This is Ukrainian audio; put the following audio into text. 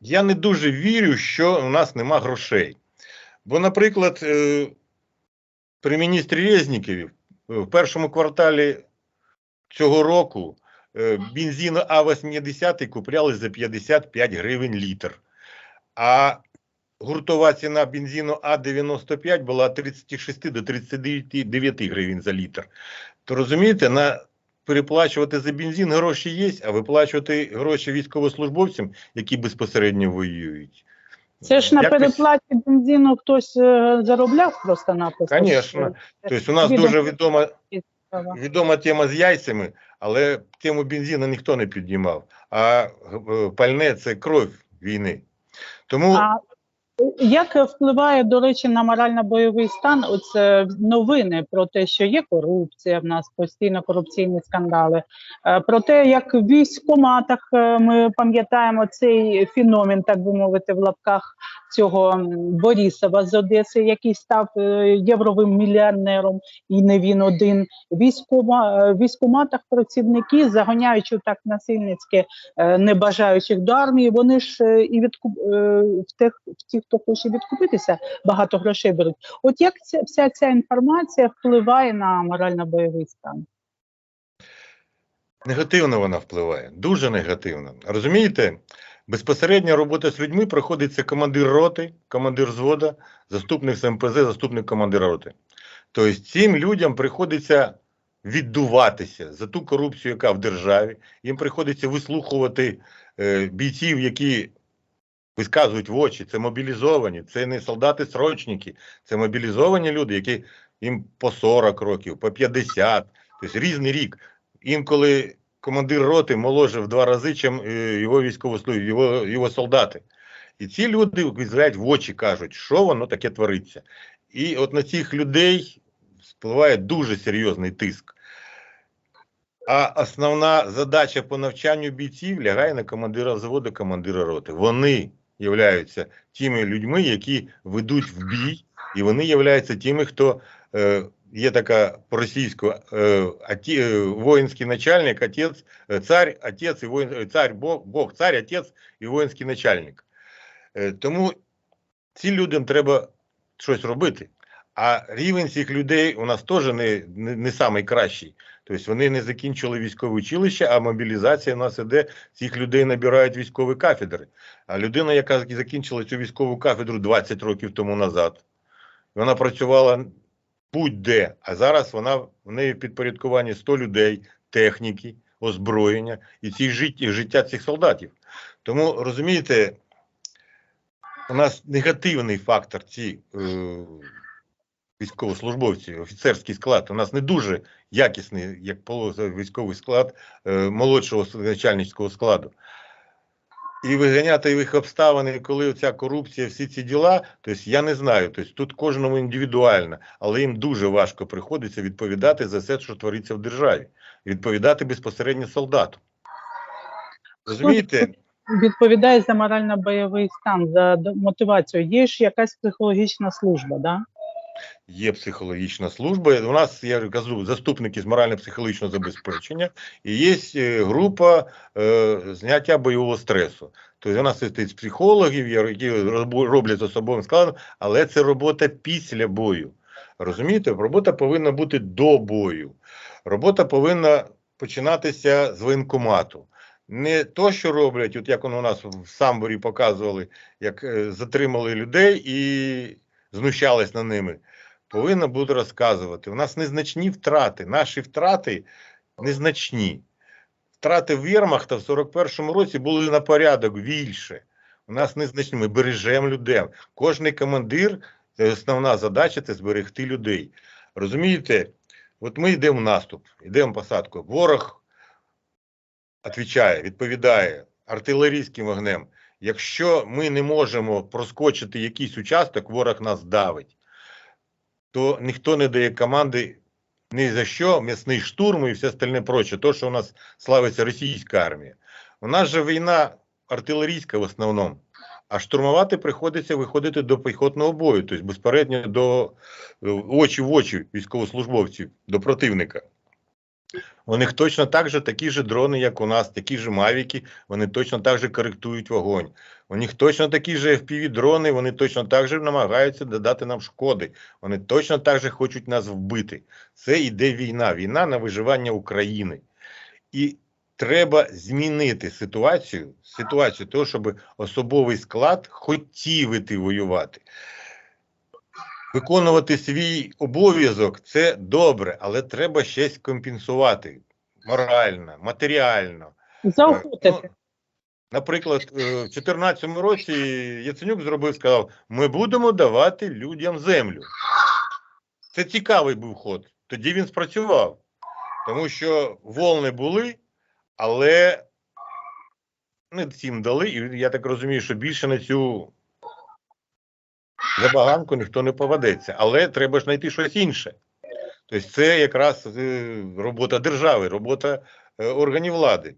я не дуже вірю, що у нас нема грошей. Бо, наприклад, е, при міністрі Резніківі в першому кварталі цього року е, бензин А80 купляли за 55 гривень літр. А гуртова ціна бензину А95 була від 36 до 39 гривень за літр. То розумієте, на переплачувати за бензин гроші є, а виплачувати гроші військовослужбовцям, які безпосередньо воюють. Це ж на якось- переплаті бензину хтось е, заробляв просто-напросто. Конечно. Тобто у нас дуже відома, відома тема з яйцями, але тему бензину ніхто не піднімав. А е, пальне це кров війни. Тому А як впливає, до речі, на морально-бойовий стан оце новини про те, що є корупція в нас, постійно корупційні скандали, е, про те, як в військкоматах е, ми пам'ятаємо цей феномен, так би мовити, в лапках цього Борісова з Одеси, який став е, євровим мільярдером, і не він один. В військкоматах працівники, загоняючи так насильницьки не бажаючих до армії, вони ж і відкуп в тих, в ті, хто хоче відкупитися, багато грошей беруть. От як ця вся ця інформація впливає на морально-бойовий стан? негативно вона впливає, дуже негативно. Розумієте, безпосередня робота з людьми проходиться командир роти, командир взвода, заступник з МПЗ, заступник командира роти. Тобто цим людям приходиться віддуватися за ту корупцію, яка в державі. Їм приходиться вислухувати е, бійців, які висказують в очі. Це мобілізовані, це не солдати-срочники, це мобілізовані люди, які їм по 40 років, по 50, тобто різний рік. Інколи командир роти моложе в два рази, чим е, його військовослужбовці, його, його солдати. І ці люди визирають в очі, кажуть, що воно таке твориться. І от на цих людей впливає дуже серйозний тиск. А основна задача по навчанню бійців лягає на командира взводу, командира роти. Вони являються тими людьми, які ведуть в бій, і вони являються тими, хто е, є така по-російську е, е, воїнський начальник, отець, е, цар, отець і воїн, е, цар, Бог, Бог, цар, отець і воїнський начальник. Е, тому цим людям треба щось робити. А рівень цих людей у нас теж не, не, не самий кращий. Тобто вони не закінчили військове училище, а мобілізація у нас іде, цих людей набирають військові кафедри. А людина, яка закінчила цю військову кафедру 20 років тому назад, вона працювала будь-де, а зараз вона в неї в підпорядкуванні 100 людей, техніки, озброєння і ці життя, життя цих солдатів. Тому розумієте, у нас негативний фактор ці е, військовослужбовці, офіцерський склад. У нас не дуже якісний, як військовий склад е, молодшого начальницького складу. І виганяти їх обставини, коли ця корупція, всі ці діла, тобто я не знаю. Тобто тут кожному індивідуально, але їм дуже важко приходиться відповідати за все, що твориться в державі, відповідати безпосередньо солдату. Розумієте? Відповідає за морально-бойовий стан, за мотивацію. Є ж якась психологічна служба, да? Є психологічна служба. У нас я кажу заступники з морально-психологічного забезпечення, і є е, група е, зняття бойового стресу. Тобто у нас є психологів, які роблять особовим складом, але це робота після бою. Розумієте, робота повинна бути до бою. Робота повинна починатися з воєнкомату. Не то, що роблять, от як воно у нас в самборі показували, як е, затримали людей і знущались над ними повинна буде розказувати. У нас незначні втрати. Наші втрати незначні. Втрати Вермахта в 41-му році були на порядок більше. У нас незначні. Ми бережемо людей. Кожний командир, основна задача це зберегти людей. Розумієте? От ми йдемо в наступ, йдемо в посадку. Ворог відповідає, відповідає артилерійським вогнем. Якщо ми не можемо проскочити якийсь участок, ворог нас давить то ніхто не дає команди ні за що, м'ясний штурм і все остальне проче, то, що у нас славиться російська армія. У нас же війна артилерійська в основному, а штурмувати приходиться виходити до піхотного бою, тобто безпередньо до е, очі в очі військовослужбовців, до противника. У них точно так же такі ж дрони, як у нас, такі ж мавіки, вони точно так же коректують вогонь. У них точно такі ж FPV-дрони, вони точно так же намагаються додати нам шкоди. Вони точно так же хочуть нас вбити. Це йде війна, війна на виживання України. І треба змінити ситуацію, ситуацію того, щоб особовий склад хотів іти воювати. Виконувати свій обов'язок це добре, але треба щось компенсувати морально, матеріально. Заохотити. Ну, Наприклад, е, в 2014 році Яценюк зробив, сказав: ми будемо давати людям землю. Це цікавий був ход. Тоді він спрацював, тому що волни були, але не всім дали, і я так розумію, що більше на цю забаганку ніхто не поведеться. Але треба ж знайти щось інше. Тобто, це якраз е, робота держави, робота е, органів влади.